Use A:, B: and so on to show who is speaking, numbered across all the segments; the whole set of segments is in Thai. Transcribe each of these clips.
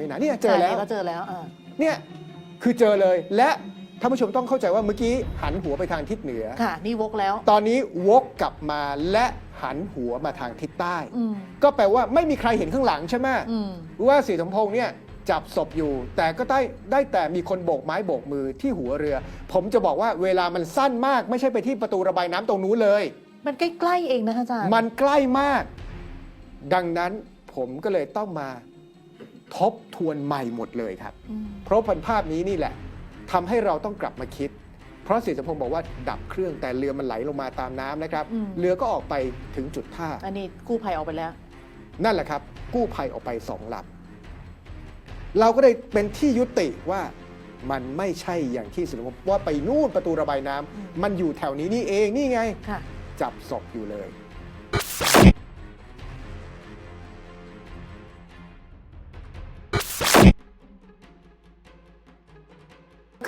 A: ไว้ไหนเนี่ยเจอแล้ว
B: ใช่ก็เจอแล้วอ่า
A: เนี่ยคือเจอเลยและท่านผู้ชมต้องเข้าใจว่าเมื่อกี้หันหัวไปทางทิศเหนือ
B: ค่ะ นี่วกแล้ว
A: ตอนนี้วกกลับมาและหันหัวมาทางทิศใต้
B: อืม
A: ก็แปลว่าไม่มีใครเห็นข้างหลังใช่ไหม
B: อืม
A: ว่าสีสมพงษ์เนี่ยจับศพอยู่ แต่ก็ได้ได้แต่มีคนโบกไม้โบกมือที่หัวเรือ ผมจะบอกว่าเวลามันสั้นมาก ไม่ใช่ไปที่ประตูระบายน้ำตรงนู้นเลย
B: มันใกล้ๆเองนะคะอาจารย์
A: มันใกล้มาก ดังนั้นผมก็เลยต้องมา ทบทวนใหม่หมดเลยครับ
B: อืม
A: เพราะพันภาพนี้นี่แหละทำให้เราต้องกลับมาคิด เพราะสีสมพงษ์บอกว่าดับเครื่องแต่เรือมันไหลลงมาตามน้ำนะครับเรือก็ออกไปถึงจุดท่า
B: อันนี้กู้ภัยออกไปแล้ว
A: นั่นแหละครับ กู้ภัยออกไปสองลำเราก็เลยเป็นที่ยุติว่ามันไม่ใช่อย่างที่สุนทรว่าไปนู่นประตูระบายน้ำ
B: อืม
A: มันอยู่แถวนี้นี่เองนี่ไง
B: ค่ะ
A: จับศพอยู่เลย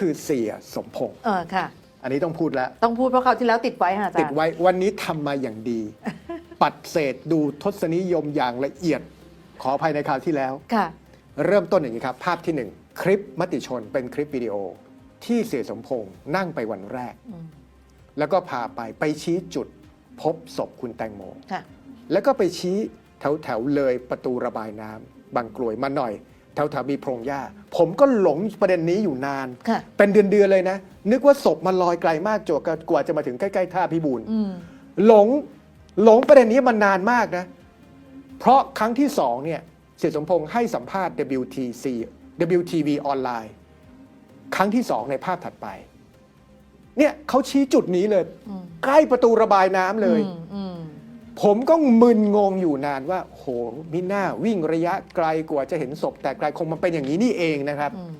A: คือเสียสมพงษ์
B: เออค่ะ
A: อันนี้ต้องพูดแล้ว
B: ต้องพูดเพราะคราวที่แล้วติดไว้ค่ะอาจารย์
A: ติดไว้วันนี้ทำมาอย่างดี ปัดเศษดูทศนิยมอย่างละเอียด ขออภัยในคราวที่แล้ว
B: ค่ะ
A: เริ่มต้นอย่างนี้ครับ ภาพที่หนึ่งคลิปมติชนเป็นคลิปวิดีโอ ที่เสียสมพงษ์นั่งไปวันแรก
B: อืม
A: แล้วก็พาไปไปชี้จุดพบศพคุณแตงโม
B: ค่ะ
A: แล้วก็ไปชี้แถวแถวๆเลยประตูระบายน้ำบางกลวยมาหน่อย แถวแถวๆมีโพรงหญ้า ผมก็หลงประเด็นนี้อยู่นาน
B: ค่ะ
A: เป็นเดือนๆเลยนะ นึกว่าศพมันลอยไกลมากจวกกว่าจะมาถึงใกล้ๆท่าพิบูล
B: อืม
A: หลงหลงประเด็นนี้มานานมากนะ เพราะครั้งที่สองเนี่ยเสียสมพงษ์ให้สัมภาษณ์ WTC WTV ออนไลน์ครั้งที่สองในภาพถัดไป เนี่ยเขาชี้จุดนี้เลย
B: อืม
A: ใกล้ประตูระบายน้ำเลย
B: อืมอืม
A: ผมก็มึนงงอยู่นานว่า โหมิน่าวิ่งระยะไกลกว่าจะเห็นศพ แต่ไกลคงมันเป็นอย่างนี้นี่เองนะครับ
B: อืม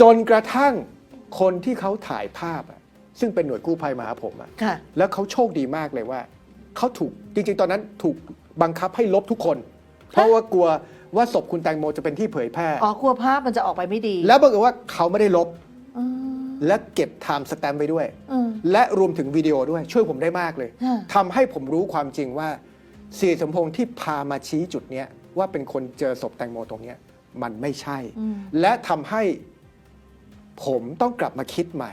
A: จนกระทั่งคนที่เขาถ่ายภาพอะซึ่งเป็นหน่วยกู้ภัยมาหาผมอะ
B: ค่ะ
A: แล้วเขาโชคดีมากเลยว่าเขาถูกจริง ๆ ตอนนั้นถูกบังคับให้ลบทุกคน เพราะว่ากลัวว่าศพคุณแตงโมจะเป็นที่เผยแพร่
B: อ๋อกลัวภาพมันจะออกไปไม่ดี
A: แล้วบังเอิญว่าเขาไม่ได้ลบ
B: อืม
A: และเก็บไทม์สแตมป์ไว้ด้วย
B: อืม
A: และรวมถึงวิดีโอด้วยช่วยผมได้มากเลย
B: ค่ะ
A: ทำให้ผมรู้ความจริงว่าเสียสมพงษ์ที่พามาชี้จุดเนี้ยว่าเป็นคนเจอศพแตงโมตรงเนี้ยมันไม่ใช่
B: อืม
A: และทำให้ผมต้องกลับมาคิดใหม่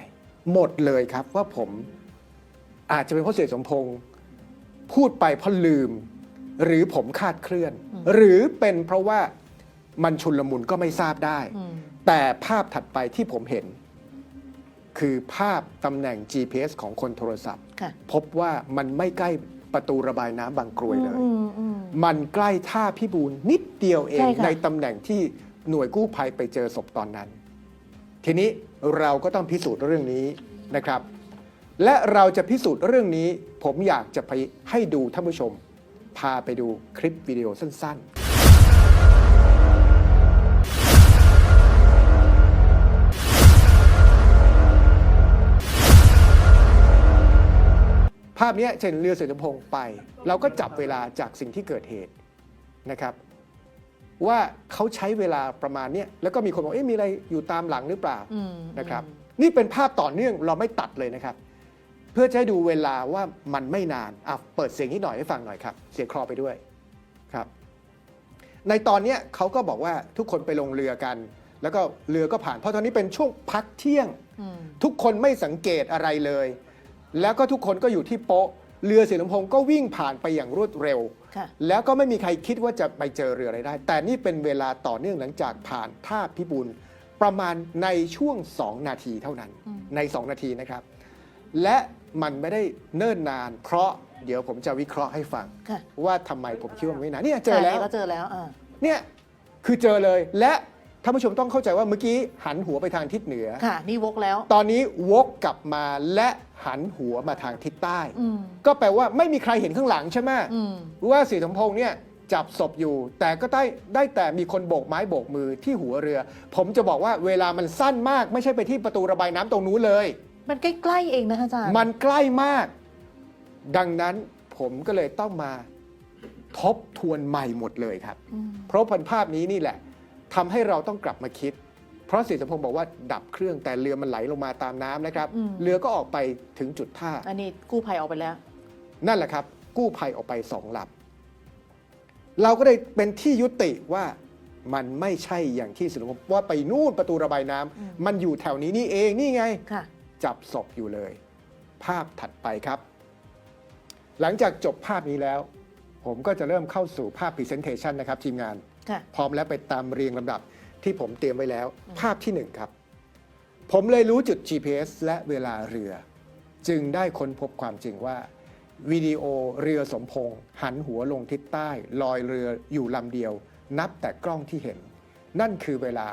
A: หมดเลยครับว่าผมอาจจะเป็นเพราะเสียสมพงษ์พูดไปเพราะลืม หรือผมคาดเคลื่อน หรือเป็นเพราะว่ามันชุนลมุนก็ไม่ทราบได้
B: อืม
A: แต่ภาพถัดไปที่ผมเห็น คือภาพตำแหน่ง GPS ของคนโทรศัพท์
B: ค่ะ
A: พบว่ามันไม่ใกล้ประตูระบายน้ำบางกรวยเลย
B: อืมอืม
A: มันใกล้ท่าพิบูลนิดเดียวเอง
B: ใช่ค่ะ
A: ในตำแหน่งที่หน่วยกู้ภัยไปเจอศพตอนนั้น ทีนี้เราก็ต้องพิสูจน์เรื่องนี้นะครับ และเราจะพิสูจน์เรื่องนี้ ผมอยากจะไปให้ดูท่านผู้ชม พาไปดูคลิปวิดีโอสั้น ๆ ภาพเนี้ยจะเห็นเรือเสือสมพงษ์ไป เราก็จับเวลาจากสิ่งที่เกิดเหตุนะครับ ว่าเขาใช้เวลาประมาณเนี้ยแล้วก็มีคนบอกเอ๊ะมีอะไรอยู่ตามหลังหรือเปล่า
B: อืม
A: นะครับ นี่เป็นภาพต่อเนื่องเราไม่ตัดเลยนะครับ เพื่อจะให้ดูเวลาว่ามันไม่นานอะเปิดเสียงนิดหน่อยให้ฟังหน่อยครับ เสียงคลอไปด้วยครับ ในตอนเนี้ยเขาก็บอกว่าทุกคนไปลงเรือกัน แล้วก็เรือก็ผ่าน เพราะตอนนี้เป็นช่วงพักเที่ยง
B: อืม
A: ทุกคนไม่สังเกตอะไรเลย แล้วก็ทุกคนก็อยู่ที่โป๊ะ เรือเสียลำพงก็วิ่งผ่านไปอย่างรวดเร็ว
B: ค่ะ
A: แล้วก็ไม่มีใครคิดว่าจะไปเจอเรืออะไรได้ แต่นี่เป็นเวลาต่อเนื่องหลังจากผ่านท่าพิบูลประมาณในช่วง 2 นาทีเท่านั้น
B: อืม
A: ใน 2 นาทีนะครับ และมันไม่ได้เนิ่นนาน เพราะเดี๋ยวผมจะวิเคราะห์ให้ฟัง
B: ค่ะ
A: ว่าทำไมผมคิดว่ามันไม่นานเนี่ยเจอแล้ว
B: ใช่ก็เจอแล้วอ่า
A: เนี่ยคือเจอเลยและ ท่านผู้ชมต้องเข้าใจว่าเมื่อกี้หันหัวไปทางทิศเหนือ
B: ค่ะ นี่วกแล้ว
A: ตอนนี้วกกลับมาและหันหัวมาทางทิศใต้
B: อืม
A: ก็แปลว่าไม่มีใครเห็นข้างหลังใช่ไหม
B: อืม
A: ว่าสีสมพงษ์เนี่ยจับศพอยู่ แต่ก็ได้ได้แต่มีคนโบกไม้โบกมือที่หัวเรือ ผมจะบอกว่าเวลามันสั้นมาก ไม่ใช่ไปที่ประตูระบายน้ำตรงนู้นเลย
B: มันใกล้ๆเองนะคะอาจารย์
A: มันใกล้มาก ดังนั้นผมก็เลยต้องมาทบทวนใหม่หมดเลยครับ
B: อืม
A: เพราะพันภาพนี้นี่แหละ ทำให้เราต้องกลับมาคิด เพราะสีสมพงษ์บอกว่าดับเครื่องแต่เรือมันไหลลงมาตามน้ำนะครับ เรือก็ออกไปถึงจุดท่า
B: อันนี้กู้ภัยออกไปแล้ว
A: นั่นแหละครับ กู้ภัยออกไปสองลำเราก็เลยเป็นที่ยุติว่ามันไม่ใช่อย่างที่สรุปว่าไปนู่นประตูระบายน้ำมันอยู่แถวนี้นี่เองนี่ไง
B: ค่ะ
A: จับศพอยู่เลย ภาพถัดไปครับ หลังจากจบภาพนี้แล้ว ผมก็จะเริ่มเข้าสู่ภาพ Presentation นะครับทีมงาน
B: ค่ะ
A: พร้อมแล้วไปตามเรียงลำดับที่ผมเตรียมไว้แล้ว ภาพที่หนึ่งครับ ผมเลยรู้จุด GPS และเวลาเรือ จึงได้ค้นพบความจริงว่า วิดีโอเรือสมพงษ์หันหัวลงทิศใต้ ลอยเรืออยู่ลำเดียว นับแต่กล้องที่เห็น นั่นคือเวลา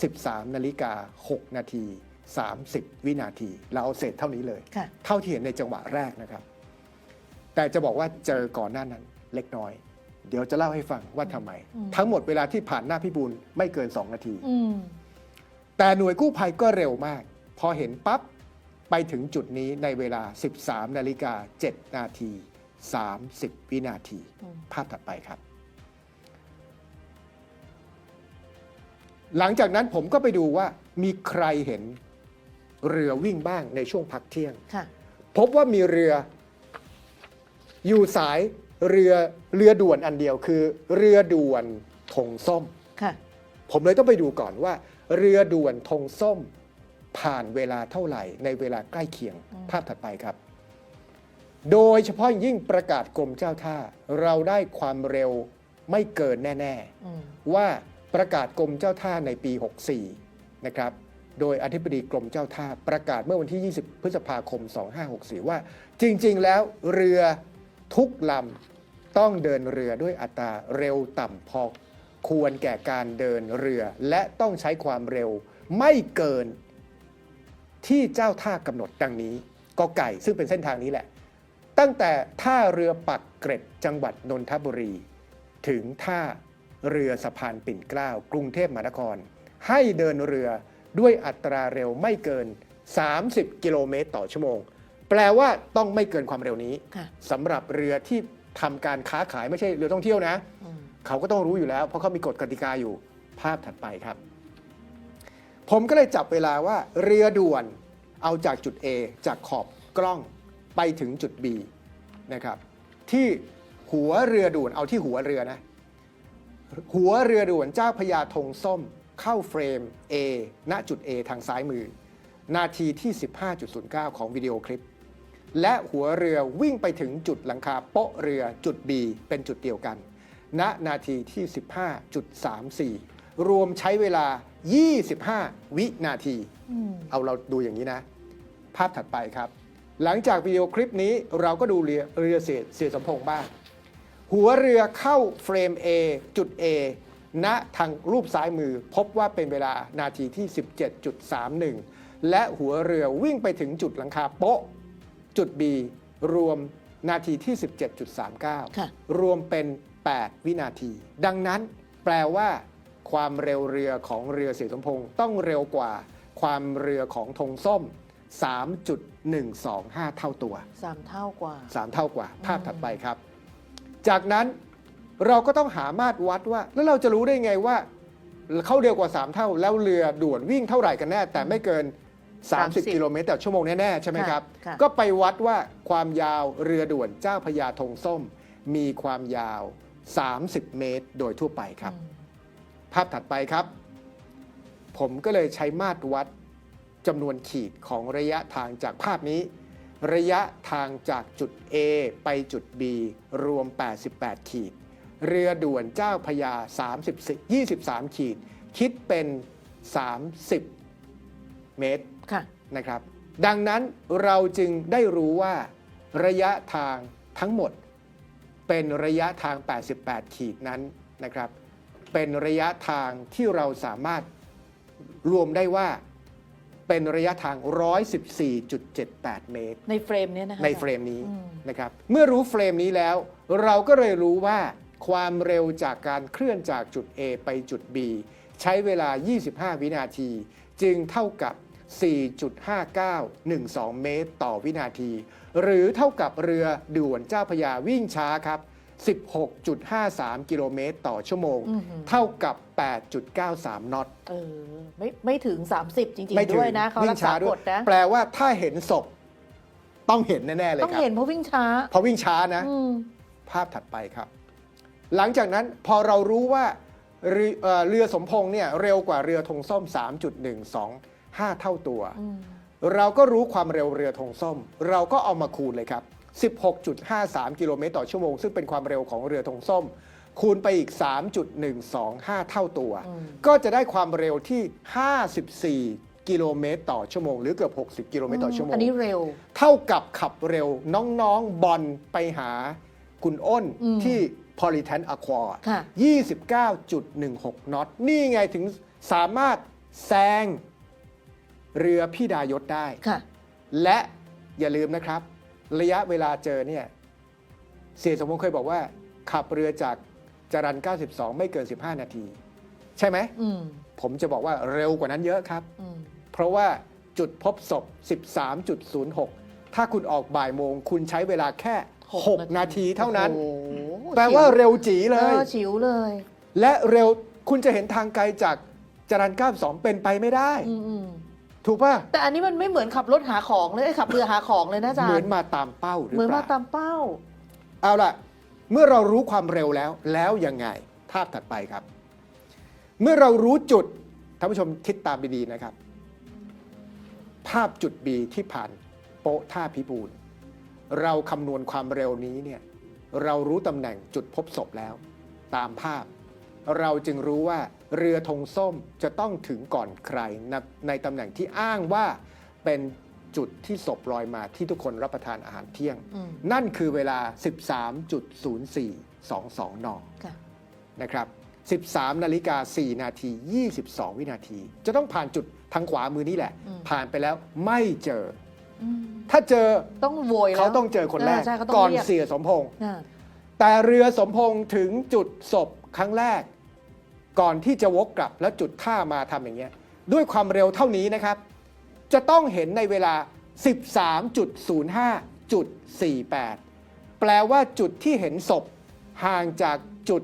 A: 13นาฬิกา6นาที30 วินาที เราเอาเศษเท่านี้เลย
B: ค่ะ
A: เท่าที่เห็นในจังหวะแรกนะครับ แต่จะบอกว่าเจอก่อนหน้านั้นเล็กน้อย เดี๋ยวจะเล่าให้ฟังว่าทำไม
B: อืม
A: ทั้งหมดเวลาที่ผ่านหน้าพี่บูลไม่เกิน 2 นาที
B: อืม
A: แต่หน่วยกู้ภัยก็เร็วมาก พอเห็นปั๊บ ไปถึงจุดนี้ในเวลา 13 นาฬิกา 7 นาที 30 วินาที
B: อืม
A: ภาพถัดไปครับ หลังจากนั้นผมก็ไปดูว่ามีใครเห็นเรือวิ่งบ้างในช่วงพักเที่ยง
B: ค่ะ
A: พบว่ามีเรืออยู่สาย เรือเรือด่วนอันเดียวคือ เรือด่วนธงส้ม
B: ค่ะ
A: ผมเลยต้องไปดูก่อนว่า เรือด่วนธงส้ม ผ่านเวลาเท่าไหร่ในเวลาใกล้เคียง
B: อืม
A: ภาพถัดไปครับ โดยเฉพาะยิ่งประกาศกรมเจ้าท่า เราได้ความเร็วไม่เกินแน่
B: อืม
A: ๆว่าประกาศกรมเจ้าท่าในปี 64 นะครับ โดยอธิบดีกรมเจ้าท่าประกาศเมื่อวันที่ 20 พฤษภาคม 2564 ว่า จริง ๆ แล้วเรือ ทุกลำต้องเดินเรือด้วยอัตราเร็วต่ำพอควรแก่การเดินเรือ และต้องใช้ความเร็วไม่เกินที่เจ้าท่ากำหนดดังนี้กอไก่ซึ่งเป็นเส้นทางนี้แหละ ตั้งแต่ท่าเรือปักเกร็ดจังหวัดนนทบุรี ถึงท่าเรือสะพานปิ่นเกล้ากรุงเทพมหานคร ให้เดินเรือด้วยอัตราเร็วไม่เกิน 30 กิโลเมตรต่อชั่วโมง แปลว่าต้องไม่เกินความเร็วนี้
B: ค่ะ
A: สำหรับเรือที่ทำการค้าขายไม่ใช่เรือท่องเที่ยวนะ
B: อืม
A: เขาก็ต้องรู้อยู่แล้ว เพราะเขามีกฎกติกาอยู่ภาพถัดไปครับ ผมก็เลยจับเวลาว่าเรือด่วนเอาจากจุด A จากขอบกล้องไปถึงจุด B นะครับ ที่หัวเรือด่วนเอาที่หัวเรือนะ หัวเรือด่วนเจ้าพระยาธงส้มเข้าเฟรม A ณจุด A ทางซ้ายมือ นาทีที่ 15.09 ของวิดีโอคลิป และหัวเรือวิ่งไปถึงจุดหลังคาโป๊ะเรือจุด B เป็นจุดเดียวกัน ณนาทีที่ 15.34 รวมใช้เวลา 25 วินาที
B: อืม
A: เอาเราดูอย่างนี้นะ ภาพถัดไปครับ หลังจากวิดีโอคลิปนี้เราก็ดูเรือเรือเสียเสียสมพงษ์บ้าง หัวเรือเข้าเฟรม A จุด A ณทางรูปซ้ายมือพบว่าเป็นเวลานาทีที่ 17.31 และหัวเรือวิ่งไปถึงจุดหลังคาโป๊ะ จุด B รวมนาทีที่ 17.39
B: ค่ะ
A: รวมเป็น 8 วินาที ดังนั้นแปลว่าความเร็วเรือของเรือเสียสมพงษ์ต้องเร็วกว่าความเรือของธงส้ม 3.125 เท่าตัว
B: สามเท่ากว่า
A: 3 เท่ากว่า ภาพถัดไปครับ จากนั้นเราก็ต้องหามาตรวัดว่า แล้วเราจะรู้ได้ไงว่า เขาเร็วกว่า 3 เท่า แล้วเรือด่วนวิ่งเท่าไหร่กันแน่ แต่ไม่เกิน 30
B: 30
A: กิโลเมตรต่อชั่วโมงแน่ ๆ ใช่ไหมครับ
B: ค่ะ
A: ก็ไปวัดว่าความยาวเรือด่วนเจ้าพระยาธงส้ม มีความยาว 30 เมตรโดยทั่วไปครับ
B: อืม
A: ภาพถัดไปครับ ผมก็เลยใช้มาตรวัดจำนวนขีดของระยะทางจากภาพนี้ ระยะทางจากจุด A ไปจุด B รวม 88 ขีด เรือด่วนเจ้าพระยา30 23 ขีด คิดเป็น 30 เมตร
B: ค่ะ
A: นะครับ ดังนั้นเราจึงได้รู้ว่าระยะทางทั้งหมด เป็นระยะทาง 88 ขีดนั้นนะครับ เป็นระยะทางที่เราสามารถรวมได้ว่าเป็นระยะทาง 114.78 เมตร
B: ในเฟรมเนี้ยนะคะ
A: ในเฟรมนี้
B: อืม
A: นะครับ เมื่อรู้เฟรมนี้แล้ว เราก็เลยรู้ว่าความเร็วจากการเคลื่อนจากจุด A ไปจุด B ใช้เวลา 25 วินาที จึงเท่ากับ 4.5912 เมตรต่อวินาที หรือเท่ากับเรือด่วนเจ้าพระยาวิ่งช้าครับ 16.53 กิโลเมตรต่อชั่วโมง
B: อือหือ
A: เท่ากับ 8.93 น็อต
B: เออไม่ไม่ถึง 30 จริง
A: ไม่
B: ๆ
A: ถึง
B: ด้วยนะเขา
A: วิ่
B: รั
A: ง
B: ก
A: ช้า
B: ษา
A: ด้
B: ก
A: วย
B: ฎนะ
A: แปลว่าถ้าเห็นศพต้องเห็นแน่ ๆ เลย
B: ต้อง
A: ครับ
B: เห็นเพราะวิ่งช้า
A: เพราะวิ่งช้านะ
B: อืม
A: ภาพถัดไปครับ หลังจากนั้นพอเรารู้ว่าเรือเอ่อเรือสมพงษ์เนี่ยเร็วกว่าเรือธงส้ม 3.125เท่าตัว
B: อืม
A: เราก็รู้ความเร็วเรือธงส้ม เราก็เอามาคูณเลยครับ 16.53 กิโลเมตรต่อชั่วโมง ซึ่งเป็นความเร็วของเรือธงส้ม คูณไปอีก 3.125 เท่าตัว
B: อืม
A: ก็จะได้ความเร็วที่ 54กิโลเมตรต่อชั่วโมงหรือเกือบ 60 กิโลเมตรต่อชั่วโมง
B: อันนี้เร็ว
A: เท่ากับขับเร็วน้องๆบอลไปหาคุณอ้น
B: อืม
A: ที่ Polytan Aqua
B: ค่ะ
A: 29.16น็อต นี่ไงถึงสามารถแซง เรือพี่ดายศได้
B: ค่ะ
A: และอย่าลืมนะครับ ระยะเวลาเจอเนี่ยเสียสมพงษ์เคยบอกว่า ขับเรือจากจรัน 92 ไม่เกิน 15 นาที ใช่ไหม
B: อืม
A: ผมจะบอกว่าเร็วกว่านั้นเยอะครับ
B: อืม
A: เพราะว่าจุดพบศพ 13.06 ถ้าคุณออกบ่ายโมง คุณใช้เวลาแค่ 6 นาทีเท่านั้น
B: โอ้โห
A: แปลว่าเร็วจีเล
B: เอย อฉิวเลย
A: และเร็วคุณจะเห็นทางไกลจากจรัน 92 เป็นไปไม่ได้
B: อืมอืม
A: ถูกป่ะ
B: แต่อันนี้มันไม่เหมือนขับรถหาของเลยไอ้ขับเรือหาของเลยนะอาจารย์
A: เหมือนมาตามเป้าหรือ
B: เหมือน
A: เป
B: มา
A: ล่า
B: ตามเป้า
A: เอาล่ะ เมื่อเรารู้ความเร็วแล้ว แล้วยังไงภาพถัดไปครับ เมื่อเรารู้จุดท่านผู้ชมคิดตามดีๆนะครับ ภาพจุด B ที่ผ่านโป๊ะท่าพิบูลเราคำนวณความเร็วนี้เนี่ยเรารู้ตำแหน่งจุดพบศพแล้ว ตามภาพ เราจึงรู้ว่าเรือธงส้มจะต้องถึงก่อนใครในในตำแหน่งที่อ้างว่าเป็นจุดที่ศพลอยมาที่ทุกคนรับประทานอาหารเที่ยง
B: อืม
A: นั่นคือเวลา 13.0422น
B: ค่ะ
A: นะครับ 13 นาฬิกา 4 นาที 22 วินาที จะต้องผ่านจุดทางขวามือนี่แหละ
B: อืม
A: ผ่านไปแล้วไม่เจอ
B: อืม
A: ถ้าเจอ
B: ต้องโวยแล้ว
A: เขาต้องเจอคนแรก
B: เออใช่เขาต้อง
A: ก่อน
B: เรียก
A: เสียสมพงษ์
B: อ่า
A: แต่เรือสมพงษ์ถึงจุดศพครั้งแรก ก่อนที่จะวกกลับแล้วจุดท่ามาทำอย่างเงี้ยด้วยความเร็วเท่านี้นะครับ จะต้องเห็นในเวลา 13.05.48 แปลว่าจุดที่เห็นศพ ห่างจากจุด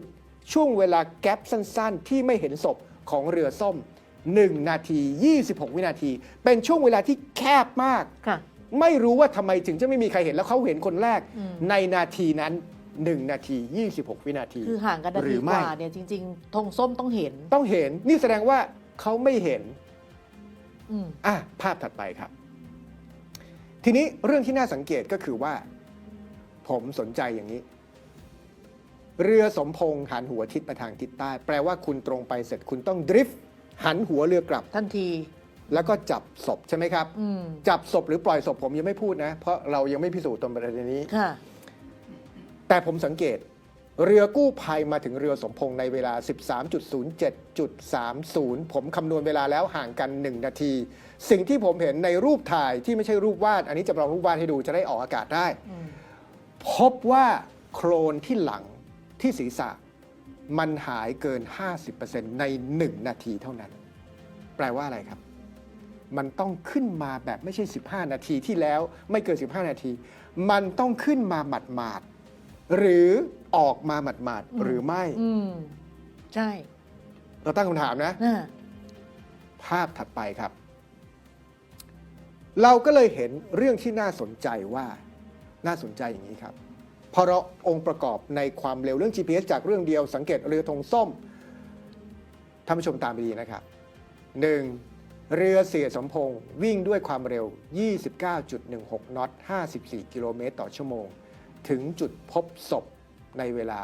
A: ช่วงเวลาแกลบสั้นๆ ที่ไม่เห็นศพของเรือส้ม 1 นาที 26 วินาที เป็นช่วงเวลาที่แคบมาก
B: ค่ะ
A: ไม่รู้ว่าทำไมถึงจะไม่มีใครเห็นแล้วเขาเห็นคนแรก
B: อืม
A: ในนาทีนั้น 1 นาที 26 วินาที
B: คือห่างกันนา
A: หรื
B: ที
A: อกไม่
B: ว่าเนี่ยจริงๆธงส้มต้องเห็น
A: ต้องเห็นนี่แสดงว่าเขาไม่เห็น
B: อืม
A: อะภาพถัดไปครับ ทีนี้เรื่องที่น่าสังเกตก็คือว่า ผมสนใจอย่างนี้ เรือสมพงษ์หันหัวทิศไปทางทิศใต้ แปลว่าคุณตรงไปเสร็จคุณต้องดริฟต์หันหัวเรือกลับ
B: ทันที
A: แล้วก็จับศพใช่ไหมครับ
B: อืม
A: จับศพหรือปล่อยศพผมยังไม่พูดนะ เพราะเรายังไม่พิสูจน์ตรงประเด็นนี้
B: ค่ะ
A: แต่ผมสังเกต เรือกู้ภัยมาถึงเรือสมพงษ์ในเวลา 13.07.30 ผมคำนวณเวลาแล้วห่างกัน 1 นาที สิ่งที่ผมเห็นในรูปถ่ายที่ไม่ใช่รูปวาด อันนี้จำลองรูปวาดให้ดูจะได้ออกอากาศได้ พบว่าโครนที่หลังที่ศีรษะมันหายเกิน 50%ใน 1 นาทีเท่านั้น แปลว่าอะไรครับ มันต้องขึ้นมาแบบไม่ใช่ 15 นาทีที่แล้ว ไม่เกิน 15 นาที มันต้องขึ้นมาหมาดๆ หรือออกมาหมาด
B: อืม
A: ๆหรือไม่
B: อืม ใช่
A: เราตั้งคำถามนะ
B: น่ะ
A: ภาพถัดไปครับ เราก็เลยเห็นเรื่องที่น่าสนใจว่าน่าสนใจอย่างนี้ครับ พอเราองค์ประกอบในความเร็วเรื่อง GPS จากเรื่องเดียวสังเกตเรือธงส้มท่านผู้ชมตามไปดีนะครับ 1. เรือเสียสมพงษ์วิ่งด้วยความเร็ว 29.16น็อต 54 กิโลเมตรต่อชั่วโมง ถึงจุดพบศพในเวลา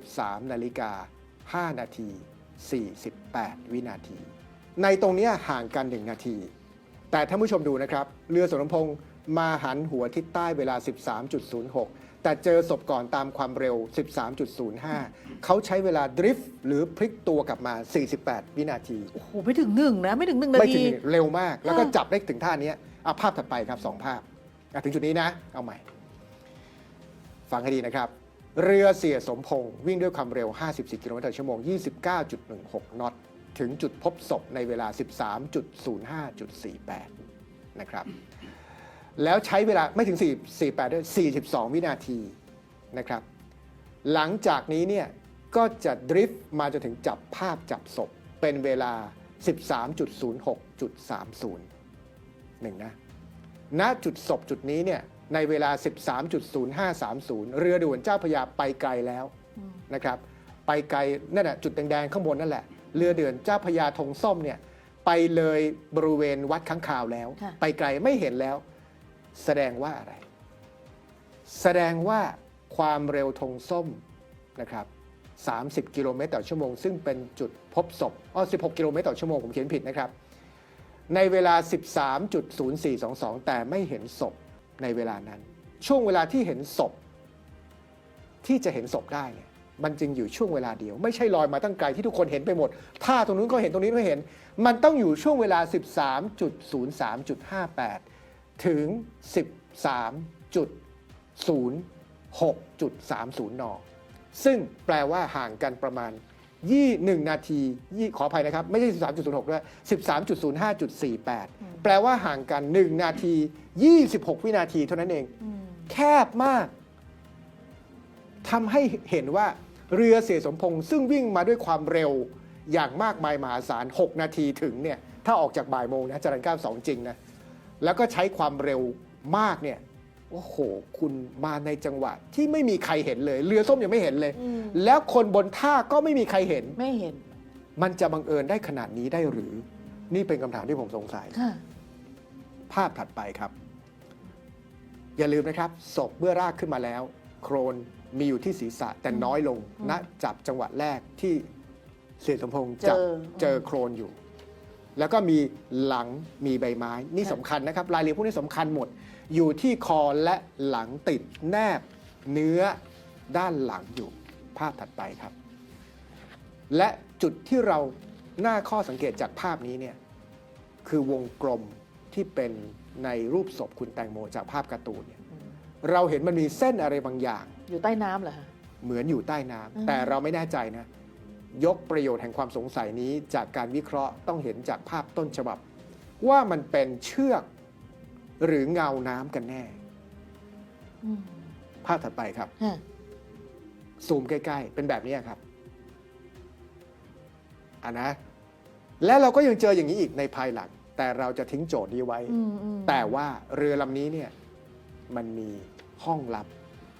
A: 13 นาฬิกา 5 นาที 48 วินาที ในตรงเนี้ยห่างกัน 1 นาที แต่ท่านผู้ชมดูนะครับ เรือสมพงษ์มาหันหัวทิศใต้เวลา 13.06 แต่เจอศพก่อนตามความเร็ว 13.05 เขาใช้เวลาดริฟต์หรือพลิกตัวกลับมา 48 วินาที
B: โอ้โห ไม่ถึงหนึ่งนะ ไม่ถึงหนึ่งนา
A: ไม่ถึ
B: ที
A: งเร็วมาก แล้วก็
B: อ่า
A: จับได้ถึงท่านี้เอาภาพถัดไปครับสองภาพอะถึงจุดนี้นะ เอาใหม่ ฟังให้ดีนะครับ เรือเสียสมพงษ์วิ่งด้วยความเร็ว 54 กิโลเมตรต่อชั่วโมง 29.16 นอต ถึงจุดพบศพในเวลา 13.05.48 นะครับ แล้วใช้เวลาไม่ถึง4 48ด้วย 42 วินาทีนะครับ หลังจากนี้เนี่ยก็จะดริฟต์มาจนถึงจับภาพจับศพเป็นเวลา 13.06.30หนึ่งนะ ณ จุดศพจุดนี้เนี่ย ในเวลา 13.0530 เรือด่วนเจ้าพระยาไปไกลแล้ว
B: อืม
A: นะครับไปไปไกลนั่นแหะจุดแดงๆข้างบนนั่นแหละ เรือเดือนเจ้าพระยาธงส้มเนี่ยไปเลยบริเวณวัดข้างคาวแล้ว
B: ค่ะ
A: ไปไกลไม่เห็นแล้ว แสดงว่าอะไร แสดงว่าความเร็วธงส้มนะครับ 30 กิโลเมตรต่อชั่วโมง ซึ่งเป็นจุดพบศพอ๋อ16 กิโลเมตรต่อชั่วโมงผมเขียนผิดนะครับ ในเวลา 13.0422 แต่ไม่เห็นศพ ในเวลานั้น ช่วงเวลาที่เห็นศพ ที่จะเห็นศพได้เนี่ยมันจึงอยู่ช่วงเวลาเดียว ไม่ใช่ลอยมาตั้งไกลที่ทุกคนเห็นไปหมด ถ้าตรงนู้นก็เห็นตรงนี้ก็เห็น มันต้องอยู่ช่วงเวลา 13.03.58 ถึง 13.06.30 น ซึ่งแปลว่าห่างกันประมาณยี่หนึ่งนาทียี่ขออภัยนะครับ ไม่ใช่ 13.06 ด้วย 13.05.48 แปลว่าห่างกัน 1 นาที 26 วินาทีเท่านั้นเอง
B: อืม
A: แคบมากทำให้เห็นว่าเรือเสียสมพงษ์ซึ่งวิ่งมาด้วยความเร็วอย่างมากมายมหาศาล 6 นาทีถึงเนี่ยถ้าออกจากบ่ายโมงนะจรัญก้าสองจริงนะแล้วก็ใช้ความเร็วมากเนี่ยโอ้โห คุณมาในจังหวะที่ไม่มีใครเห็นเลย เรือส้มยังไม่เห็นเลย
B: อืม
A: แล้วคนบนท่าก็ไม่มีใครเห็น
B: ไม่เห็น
A: มันจะบังเอิญได้ขนาดนี้ได้หรือ นี่เป็นคำถามที่ผมสงสัย
B: ค่ะ
A: ภาพถัดไปครับ อย่าลืมนะครับศพเมื่อรากขึ้นมาแล้ว โครนมีอยู่ที่ศีรษะแต่น้อยลง
B: อืม
A: ณจับจังหวะแรกที่เสียสมพงษ์จับ
B: เจอ
A: เจอโครนอยู่ แล้วก็มีหลังมีใบไม้นี่
B: ค่ะ
A: สำคัญนะครับ รายละเอียดพวกนี้สำคัญหมด อยู่ที่คอและหลังติดแนบเนื้อด้านหลังอยู่ภาพถัดไปครับ และจุดที่เราหน้าข้อสังเกตจากภาพนี้เนี่ยคือวงกลม ที่เป็นในรูปศพคุณแตงโมจากภาพการ์ตูนเนี่ย
B: อืม
A: เราเห็นมันมีเส้นอะไรบางอย่าง
B: อยู่ใต้น้ำเหรอคะ
A: เหมือนอยู่ใต้น้ำ
B: อืม
A: แต่เราไม่แน่ใจนะ ยกประโยชน์แห่งความสงสัยนี้จากการวิเคราะห์ต้องเห็นจากภาพต้นฉบับ ว่ามันเป็นเชือกหรือเงาน้ำกันแน่
B: อืม
A: ภาพถัดไปครับ
B: ฮะ
A: ซูมใกล้ ๆ เป็นแบบนี้ครับอะนะ และเราก็ยังเจออย่างนี้อีกในภายหลัง แต่เราจะทิ้งโจทย์นี้ไว้
B: อืมอืม
A: แต่ว่าเรือลำนี้เนี่ยมันมีห้องลับ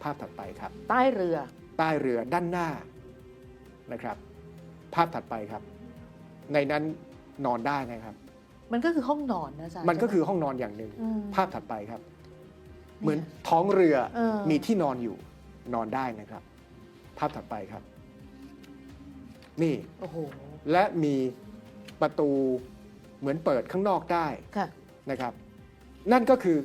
A: ภาพถัดไปครับ
B: ใต้เรือ
A: ใต้เรือด้านหน้านะครับ ภาพถัดไปครับ ในนั้นนอนได้นะครับ
B: มันก็คือห้องนอนนะอาจารย์
A: มันก็
B: ใช่ไห
A: คือห้องนอนอย่างหนึ่ง
B: อืม
A: ภาพถัดไปครับ เหมือนท้องเรือ
B: เออ
A: มีที่นอนอยู่นอนได้นะครับ ภาพถัดไปครับ นี่
B: โอ้โห
A: และมีประตู เหมือนเปิดข้างนอกได้
B: ค่ะ
A: นะครับ นั่นก็คือ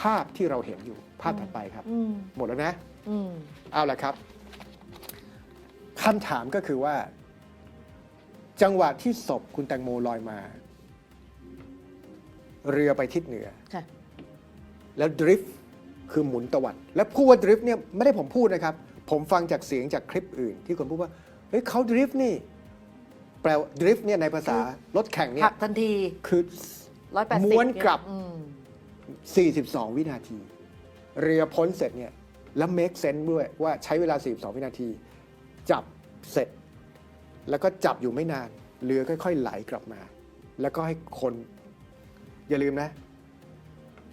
A: ภาพที่เราเห็นอยู่ภาพถัดไปครับ
B: อืม
A: หมดแล้วนะ
B: อืม
A: เอาละครับคำถามก็คือว่า จังหวะที่ศพคุณแตงโมลอยมา เรือไปทิศเหนือ
B: ค่ะ
A: แล้วดริฟต์คือหมุนตวัดและพูดว่าดริฟต์เนี่ยไม่ได้ผมพูดนะครับ ผมฟังจากเสียงจากคลิปอื่น ที่คนพูดว่าเฮ้ยเขาดริฟต์นี่ แปลว่าดริฟต์เนี่ยในภาษารถแข่งเนี่
B: ผั
A: ย
B: กทันที
A: คือ
B: ร้อยแปดสิบ
A: ม้วนกลับ
B: อืม
A: 42 วินาที เรือพ้นเสร็จเนี่ยแล้ว make sense ด้วยว่าใช้เวลา 42 วินาที จับเสร็จ แล้วก็จับอยู่ไม่นาน เรือค่อยๆไหลกลับมา แล้วก็ให้คน อย่าลืมนะ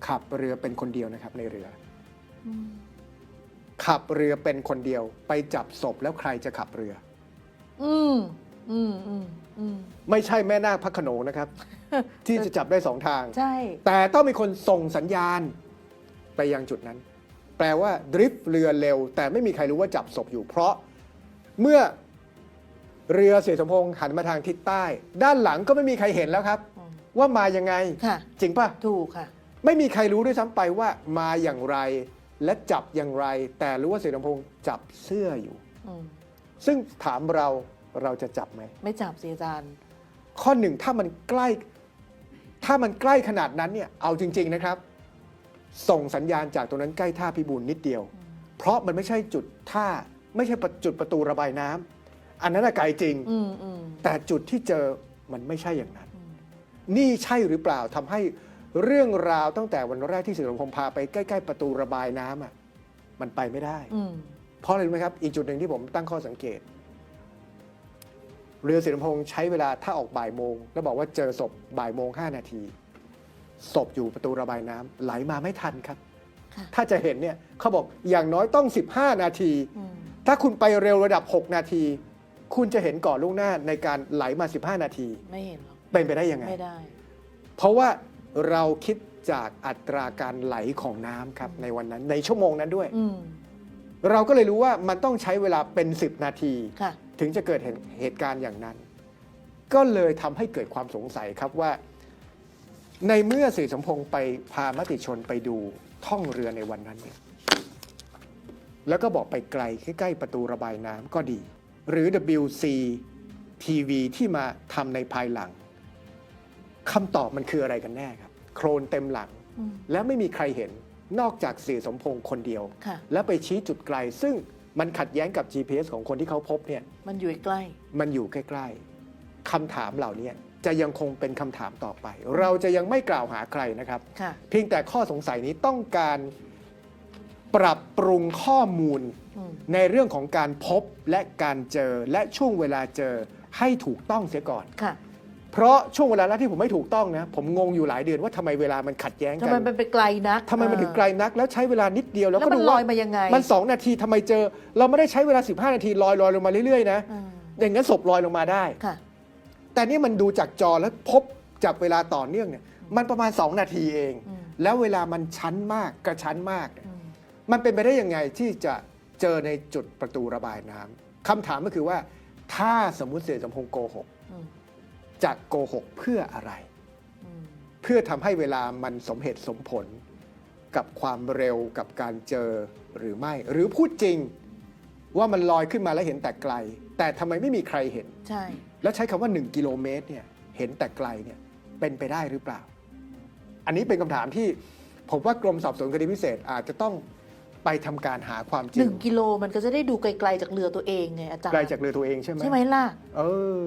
A: ขับเรือเป็นคนเดียวนะครับในเรือ
B: อืม
A: ขับเรือเป็นคนเดียว ไปจับศพแล้วใครจะขับเรือ
B: อืม อืมอืมอืม
A: ไม่ใช่แม่นาคพระโขนงนะครับ ที่จะจับได้สองทาง
B: ใช่
A: แต่ต้องมีคนส่งสัญญาณไปยังจุดนั้น แปลว่าดริฟต์เรือเร็ว แต่ไม่มีใครรู้ว่าจับศพอยู่เพราะเมื่อเรือเสียสมพงษ์หันมาทางทิศใต้ ด้านหลังก็ไม่มีใครเห็นแล้วครับ
B: อืม
A: ว่ามายังไง
B: ค่ะ
A: จริงป่ะ
B: ถูกค่ะ
A: ไม่มีใครรู้ด้วยซ้ำไปว่ามาอย่างไรและจับอย่างไร แต่รู้ว่าเสียสมพงษ์จับเสื้ออยู่
B: อืม
A: ซึ่งถามเรา เราจะจับไหม
B: ไม่จับสิอาจารย์
A: ข้อหนึ่งถ้ามันใกล้ ถ้ามันใกล้ขนาดนั้นเนี่ยเอาจริง ๆนะครับ ส่งสัญญาณจากตรงนั้นใกล้ท่าพิบูลนิดเดียว เพราะมันไม่ใช่จุดท่าไม่ใช่จุดประตูระบายน้ำอันนั้นนะไกลจริง
B: อืมอืม
A: แต่จุดที่เจอมันไม่ใช่อย่างนั้น
B: อืม
A: นี่ใช่หรือเปล่าทำให้เรื่องราวตั้งแต่วันแรกที่สื่อสังคมพาไปใกล้ๆประตูระบายน้ำอะมันไปไม่ได้
B: อืม
A: เพราะอะไรรู้ไหมครับ อีกจุดหนึ่งที่ผมตั้งข้อสังเกต เรือสิริพงษ์ใช้เวลาถ้าออกบ่ายโมง แล้วบอกว่าเจอศพบ่ายโมงห้านาทีศพอยู่ประตูระบายน้ำไหลมาไม่ทันครับ
B: ค่ะ
A: ถ้าจะเห็นเนี่ยเขาบอกอย่างน้อยต้อง 15 นาที
B: อืม
A: ถ้าคุณไปเร็วระดับ 6 นาที คุณจะเห็นก่อนล่วงหน้าในการไหลมา 15 นาที
B: ไม่เห็นหรอก
A: เป็นไปได้ยังไง
B: ไม่ได้
A: เพราะว่าเราคิดจากอัตราการไหลของน้ำครับในวันนั้นในชั่วโมงนั้นด้วย
B: อืม
A: เราก็เลยรู้ว่ามันต้องใช้เวลาเป็น 10 นาที
B: ค่ะ
A: ถึงจะเกิดเหตุเหตุการณ์อย่างนั้น ก็เลยทำให้เกิดความสงสัยครับว่า ในเมื่อสีสมพงษ์ไปพามติชนไปดูท่องเรือในวันนั้นเนี่ยแล้วก็บอกไปไกลใกล้ๆประตูระบายน้ำก็ดี หรือ WC TV ที่มาทำในภายหลังคำตอบมันคืออะไรกันแน่ครับ โครนเต็มหลัง
B: อืม
A: แล้วไม่มีใครเห็นนอกจากเสียสมพงษ์คนเดียว
B: ค่ะ
A: แล้วไปชี้จุดไกลซึ่ง มันขัดแย้งกับ GPS ของคนที่เขาพบเนี่ย
B: มันอยู่ใกล้
A: มันอยู่ใกล้ๆคำถามเหล่านี้จะยังคงเป็นคำถามต่อไป เราจะยังไม่กล่าวหาใครนะครับ
B: ค่ะ
A: เพียงแต่ข้อสงสัยนี้ต้องการปรับปรุงข้อมูล
B: อืม
A: ในเรื่องของการพบและการเจอและช่วงเวลาเจอให้ถูกต้องเสียก่อน
B: ค่ะ
A: เพราะช่วงเวลาแรกที่ผมไม่ถูกต้องนะ ผมงงอยู่หลายเดือนว่าทำไมเวลามันขัดแย้ง
B: ทำ
A: กั
B: ไม
A: น
B: มันไปไกลนัก
A: ทำไมมันถึงไกลนัก แล้วใช้เวลานิดเดียว
B: แล้
A: แล้ววก็
B: มัน
A: ดู
B: ล
A: ว่า
B: อยมายังไง
A: มันสองนาทีทำไมเจอ เราไม่ได้ใช้เวลา 15 นาทีลอยลอยลงมาเรื่อยๆนะ
B: อ่า
A: อย่างนั้นศพลอยลงมาได้
B: ค่ะ
A: แต่นี่มันดูจากจอแล้วพบจากเวลาต่อเนื่องเนี่ยมันประมาณ 2 นาทีเอง
B: อืม
A: แล้วเวลามันชั้นมากกระชั้นมากเนี่ย
B: อืม
A: มันเป็นไปได้ยังไงที่จะเจอในจุดประตูระบายน้ำคำถามก็คือว่า ถ้าสมมุติเสียสมพงษ์โกหก
B: อืม
A: จะโกหกเพื่ออะไร
B: อืม
A: เพื่อทำให้เวลามันสมเหตุสมผล กับความเร็วกับการเจอหรือไม่ หรือพูดจริงว่ามันลอยขึ้นมาแล้วเห็นแต่ไกล แต่ทำไมไม่มีใครเห็น
B: ใช่
A: แล้วใช้คำว่า 1 กิโลเมตรเนี่ยเห็นแต่ไกลเนี่ยเป็นไปได้หรือเปล่า อันนี้เป็นคำถามที่ผมว่ากรมสอบสวนคดีพิเศษอาจจะต้อง ไปทำการหาความจ
B: ห
A: ริ
B: นึ่
A: ง
B: งกิโลมันก็จะได้ดูไกลๆจากเรือตัวเองไงอาจารย์
A: ไกลจากเรือตัวเองใช่ไหม
B: ใช่ไหมล่ะ
A: เออ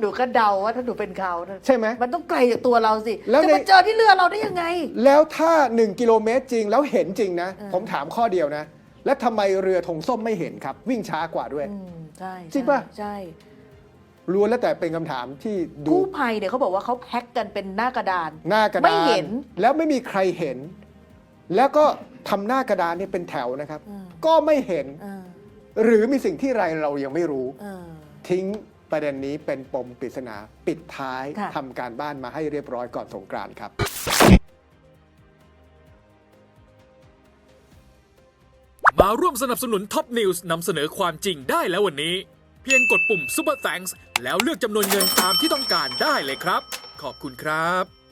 B: หนูก็เดาว่าถ้าหนูเป็นเขานะ
A: ใช่ไหม
B: มันต้องไกลจากตัวเราสิ
A: แล้ว
B: จะ
A: ใน
B: มาเจอที่เรือเราได้ยังไง
A: แล้วถ้า 1 กิโลเมตรจริงแล้วเห็นจริงนะ
B: เออ
A: ผมถามข้อเดียวนะ แล้วทำไมเรือธงส้มไม่เห็นครับ วิ่งช้ากว่าด้วย
B: อืมใช่
A: จริงป่ะ
B: ใช่
A: ล้วนแล้วแต่เป็นคำถามที่ดู
B: กู้ภัยเนี่ยเขาบอกว่าเขาแพ็กกันเป็นหน้ากระดาน
A: หน้ากระดาน
B: ไม่เห็น
A: แล้วไม่มีใครเห็น แล้วก็ทำหน้ากระดานเนี่ยเป็นแถวนะครับ
B: อืม
A: ก็ไม่เห็น
B: เออ
A: หรือมีสิ่งที่ไรเรายังไม่รู้
B: เออ
A: ทิ้งประเด็นนี้เป็นปมปริศนาปิดท้าย
B: ค่ะ
A: ทำการบ้านมาให้เรียบร้อยก่อนสงกรานต์ครับ
C: มาร่วมสนับสนุนท็อปนิวส์นำเสนอความจริงได้แล้ววันนี้ เพียงกดปุ่ม Super Thanks แล้วเลือกจำนวนเงินตามที่ต้องการได้เลยครับ ขอบคุณครับ